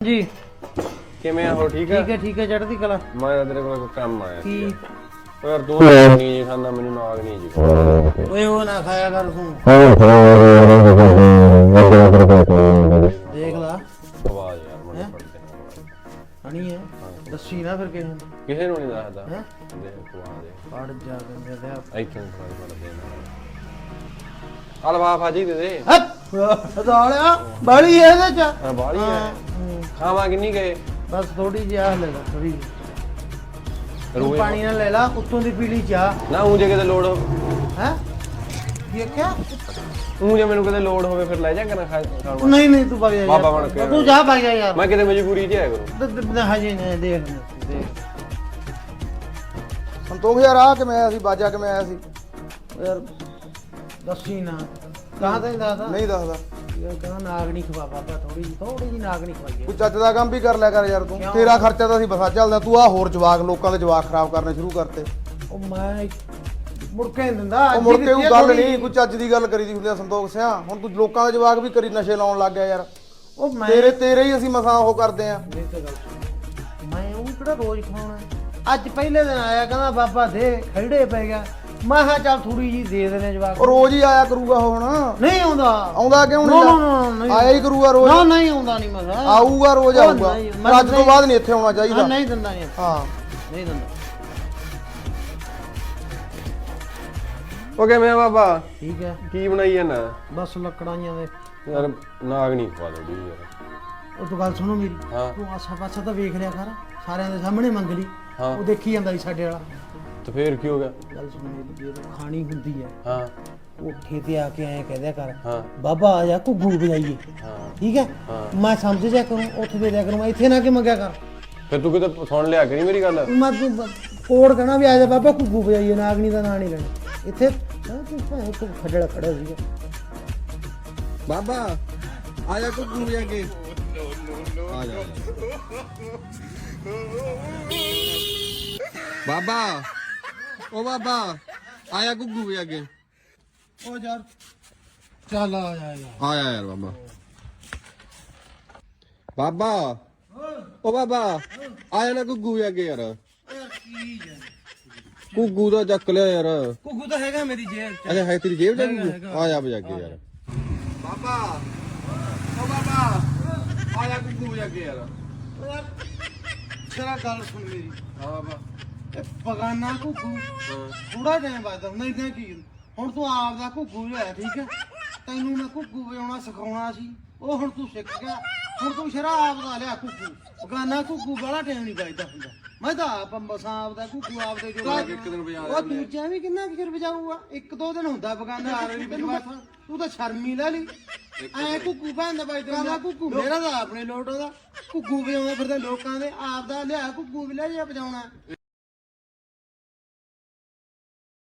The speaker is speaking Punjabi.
ਜੀ। ਕਿਵੇਂ ਆ? ਹੋ ਠੀਕ ਆ? ਠੀਕ ਹੈ ਠੀਕ ਹੈ ਚੜ੍ਹਦੀ ਕਲਾ। ਮੈਂ ਤਾਂ ਤੇਰੇ ਕੋਲ ਕੋਈ ਕੰਮ ਆਇਆ ਕੀ? ਸੀ ਯਾਰ ਤੂੰ ਨਹੀਂ ਜੀ ਖਾਂਦਾ ਮੈਨੂੰ ਨਾਗ ਨਹੀਂ ਜੀ ਓਏ ਉਹ ਨਾ ਖਾਇਆ ਕਰ ਤੂੰ। ਦੇਖ ਲਾ। ਆਵਾਜ਼ ਯਾਰ ਮੈਨੂੰ ਪੜਦੇ ਹਣੀ ਹੈ। ਦੱਸੀ ਨਾ ਫਿਰ ਕਿਸੇ ਨੂੰ। ਕਿਸੇ ਨੂੰ ਨਹੀਂ ਦੱਸਦਾ। ਹੈਂ? ਦੇਖ ਆਵਾਜ਼ ਪੜ ਜਾ ਤੇ ਆਪ। ਇੱਥੋਂ ਫੜ ਪੜਦੇ ਅਲਵਾ ਫਾਜੀ ਦੇ ਦੇ ਹੱਥ! ਦਾਲਿਆ ਬਾਲੀ ਹੈ ਇਹਦੇ ਚ। ਆ ਬਾਲੀ ਹੈ। ਹੂੰ, ਖਾਵਾ ਕਿੰਨੀ ਗਏ ਬਸ ਥੋੜੀ ਜਿਹੀ ਆਹ ਲੈ ਲਾ ਥੋੜੀ ਰੋਏ ਪਾਣੀ ਨਾਲ ਲੈ ਲਾ ਉੱਤੋਂ ਦੀ ਪੀਲੀ ਚਾਹ। ਨਾ ਉਹ ਜੇ ਕਿਤੇ ਲੋੜ ਹੈ ਇਹ ਕਿਆ ਉਹ ਜੇ ਮੈਨੂੰ ਕਿਤੇ ਲੋੜ ਹੋਵੇ ਫਿਰ ਲੈ ਜਾ ਕੇ ਨਾ ਖਾ ਖਾਣ ਵਾਸਤੇ। ਨਹੀਂ ਨਹੀਂ ਤੂੰ ਭਾਗ ਜਾ ਬਾਬਾ ਬਣ ਕੇ ਤੂੰ ਜਾ ਭਾਗ ਜਾ ਯਾਰ। ਮੈਂ ਕਿਤੇ ਮਜਬੂਰੀ 'ਚ ਆਇਆ ਕਰੂੰ। ਦ- ਦ- ਦ- ਹਜੇ ਨਹੀਂ ਦੇਖ ਦੇਖ ਸੰਤੋਖ ਯਾਰ ਆ ਕਿਵੇਂ ਆਇਆ ਸੀ? ਬਾਜਾ ਕਿਵੇਂ ਆਇਆ ਸੀ? ਯਾਰ ਦੱਸੀ ਨਾ। ਕਹਾਂ ਤੇ ਦਾਦਾ ਨਹੀਂ ਦੱਸਦਾ। ਯਾਰ ਨਾਗ ਨਹੀਂ ਖਵਾ ਬਾਬਾ ਥੋੜੀ ਜਿਹੀ ਥੋੜੀ ਜਿਹੀ ਨਾਗ ਨਹੀਂ ਖਵਾਈ ਤੂੰ ਚੱਜ ਦਾ ਕੰਮ ਵੀ ਕਰ ਲਿਆ ਕਰ ਯਾਰ ਤੂੰ। ਕਿਉਂ? ਤੇਰਾ ਖਰਚਾ ਤਾਂ ਅਸੀਂ ਬਸਾ ਚੱਲਦਾ ਤੂੰ ਆ ਹੋਰ ਜਵਾਕ ਲੋਕਾਂ ਦੇ ਜਵਾਕ ਖਰਾਬ ਕਰਨੇ ਸ਼ੁਰੂ ਕਰਤੇ। ਉਹ ਮੈਂ ਮੁੜ ਕੇ ਦਿੰਦਾ ਉਹ ਅੱਜ ਮੁੜ ਕੇ ਉਹ ਗੱਲ ਨਹੀਂ ਕੋਈ ਚੱਜ ਦੀ ਗੱਲ ਕਰੀਦੀ ਹੁੰਦੀ ਆ ਸੰਤੋਖ ਸਿਆ। ਹੁਣ ਤੂੰ ਲੋਕਾਂ ਦੇ ਜਵਾਕ ਵੀ ਕਰੀ ਨਸ਼ੇ ਲਾਉਣ ਲੱਗ ਗਿਆ ਯਾਰ। ਉਹ ਮੈਂ ਤੇਰੇ ਤੇਰੇ ਹੀ ਅਸੀਂ ਮਸਾਂ ਉਹ ਕਰਦੇ ਆ। ਮੇਰੀ ਤਾਂ ਗੱਲ ਸੁਣ। ਮੈਂ ਉਹ ਕਿਹੜਾ ਰੋਜ਼ ਖਵਾਉਣਾ। ਹੈ? ਅੱਜ ਪਹਿਲੇ ਦਿਨ ਆਇਆ ਕਹਿੰਦਾ ਬਾਬਾ ਦੇ ਖੜੇ ਪੈ ਗਿਆ। ਮੈਂ ਕਿਹਾ ਚੱਲ ਥੋੜੀ ਜੀ ਦੇ ਦੇਣੇ ਜਵਾਬ ਉਹ ਰੋਜ਼ ਹੀ ਆਇਆ ਕਰੂਗਾ ਉਹ ਹੁਣ। ਨਹੀਂ ਆਉਂਦਾ। ਆਉਂਦਾ ਕਿਉਂ ਨਾ ਨਾ ਨਹੀਂ ਨਾ ਨਹੀਂ ਆਇਆ ਹੀ ਕਰੂਗਾ ਰੋਜ਼। ਨਾ ਨਹੀਂ ਆਉਂਦਾ ਨਹੀਂ ਮੈਂ ਕਿਹਾ। ਆਊਗਾ ਰੋਜ਼ ਉਹ ਆਊਗਾ। ਨਹੀਂ, ਮੈਂ ਅੱਜ ਤੋਂ ਨਹੀਂ- ਬਾਅਦ ਨਹੀਂ ਇੱਥੇ ਆਉਣਾ ਚਾਹੀਦਾ। ਨਹੀਂ ਦਿੰਦਾ ਨਹੀਂ ਹਾਂ। ਨਹੀਂ ਦਿੰਦਾ। ਉਹ ਕਿਵੇਂ ਆ ਬਾਬਾ? ਠੀਕ ਹੈ। ਕੀ ਬਣਾਈ ਜਾਂਦਾ? ਬਸ ਲੱਕੜਾਂ ਦੇ। ਯਾਰ ਨਾਗ ਨਹੀਂ ਖਵਾ ਦੋ ਯਾਰ। ਉਹ ਤੋਂ ਗੱਲ ਸੁਣੋ ਮੇਰੀ। ਹਾਂ। ਤੂੰ ਆਸਾ ਪਾਸਾ ਤਾਂ ਵੇਖ ਲਿਆ ਕਰ। ਸਾਰਿਆਂ ਦੇ ਸਾਹਮਣੇ ਮੰਗ ਲਈ। ਹਾਂ। ਉਹ ਦੇਖੀ ਜਾਂਦਾ ਸੀ ਸਾਡੇ ਵਾਲਾ। ਤੇ ਫੇਰ ਕੀ ਹੋ ਗਿਆ? ਗੱਲ ਸੁਣ ਮੇਰੀ ਜੇ ਤੂੰ ਖਾਣੀ ਹੁੰਦੀ ਹੈ ਹਾਂ। ਉੱਠੇ ਤੇ ਆ ਕੇ ਐਂ ਕਹਿ ਦਿਆ ਕਰ ਹਾਂ। ਬਾਬਾ ਆ ਜਾ ਘੁੱਗੂ ਵਜਾਈਏ ਹਾਂ। ਠੀਕ ਹੈ। ਮੈਂ ਸਮਝ ਜਾ ਕਰੂੰ ਉੱਥੇ ਦੇ ਦਿਆ ਕਰੂੰ ਮੈਂ ਇੱਥੇ ਨਾ ਕਿ ਮੰਗਿਆ ਕਰ। ਫਿਰ ਤੂੰ ਕਿਤੇ ਸੁਣ ਲਿਆ ਕਰੀ ਮੇਰੀ ਗੱਲ? ਮੈਂ ਤੂੰ ਬ- ਕਹਣਾ ਵੀ ਆ ਜਾ ਬਾਬਾ ਘੁੱਗੂ ਵਜਾਈਏ ਨਾਗਣੀ ਦਾ ਨਾਂ ਨਹੀਂ ਲੈਣਾ। ਇੱਥੇ ਹਾਂ, ਤੂੰ ਭਾਵੇਂ ਤੂੰ ਖੱਡੜਾ ਖੜਾ ਸੀਗਾ। ਬਾਬਾ ਆਇਆ ਕੋ ਗੁਰੂ ਜਾ ਕੇ। ਆ ਜਾ। ਬਾਬਾ। ਓ ਬਾਬਾ ਆਇਆ ਗੁੱਗੂ ਵੀ ਅੱਗੇ। ਓ ਯਾਰ ਚੱਲ ਆ ਜਾ ਯਾਰ। ਆਇਆ ਯਾਰ ਬਾਬਾ। ਬਾਬਾ ਓ ਬਾਬਾ ਆਇਆ ਨਾ ਗੁੱਗੂ ਵੀ ਅੱਗੇ ਯਾਰ। ਗੁੱਗੂ ਦਾ ਚੱਕ ਲਿਆ ਯਾਰ। ਘੁੱਗੂ ਤਾਂ ਹੈਗਾ ਮੇਰੀ ਜੇਬ 'ਚ। ਅੱਛਾ ਹੈ ਤੇਰੀ ਜੇਬ ਚ ਗੁੱਗੂ। ਆ ਜਾ ਬਜਾ ਕੇ ਯਾਰ। ਬਾਬਾ ਓ ਬਾਬਾ ਆਇਆ ਗੁੱਗੂ ਵੀ ਅੱਗੇ ਯਾਰ। ਓ ਯਾਰ ਗੱਲ ਸੁਣ ਮੇਰੀ। ਹਾਂ ਬਾਬਾ। ਇਹ ਬਗਾਨਾ ਘੁੱਗੂ। ਥੋੜਾ ਟਾਈਮ ਬਾਅਦ ਨਹੀਂ ਤਾਂ ਕੀ ਹੁਣ ਤੂੰ ਆਪ ਦਾ ਘੁੱਗੂ ਲਿਆ ਠੀਕ ਹੈ? ਤੈਨੂੰ ਮੈਂ ਘੁੱਗੂ ਵਜਾਉਣਾ ਸਿਖਾਉਣਾ ਸੀ। ਉਹ ਹੁਣ ਤੂੰ ਸਿੱਖ ਗਿਆ। ਹੁਣ ਤੂੰ ਸ਼ਰਾਬ ਦਾ ਲਿਆ ਘੁੱਗੂ। ਬਗਾਨਾ ਘੁੱਗੂ ਬੜਾ ਟਾਈਮ ਨਹੀਂ ਵੱਜਦਾ ਹੁੰਦਾ। ਮੈਂ ਤਾਂ ਆਪ ਮਸਾਂ ਆਪ ਦਾ ਘੁੱਗੂ ਆਪ ਦੇ ਜੋ ਇੱਕ ਦਿਨ ਵਜਾ ਉਹ ਦੂਜਾ ਵੀ ਕਿੰਨਾ ਕੁ ਚਿਰ ਵਜਾਊਗਾ? ਇੱਕ ਦੋ ਦਿਨ ਹੁੰਦਾ ਬਗਾਨਾ। ਤੂੰ ਤਾਂ ਸ਼ਰਮ ਹੀ ਲੈ ਲਈ। ਐ ਘੁੱਗੂ ਭਾਂਦਾ ਬਾਈ ਤੇਰਾ ਘੁੱਗੂ ਮੇਰਾ ਤਾਂ ਆਪਣੇ ਲੋਟ ਉਹਦਾ। ਘੁੱਗੂ ਵਜਾਉਂਦਾ ਫਿਰਦਾ ਲੋਕਾਂ ਦੇ। ਆਪ ਦਾ ਲਿਆ ਘੁੱਗੂ ਵੀ ਲੈ ਜਾ ਵਜਾਉਣਾ।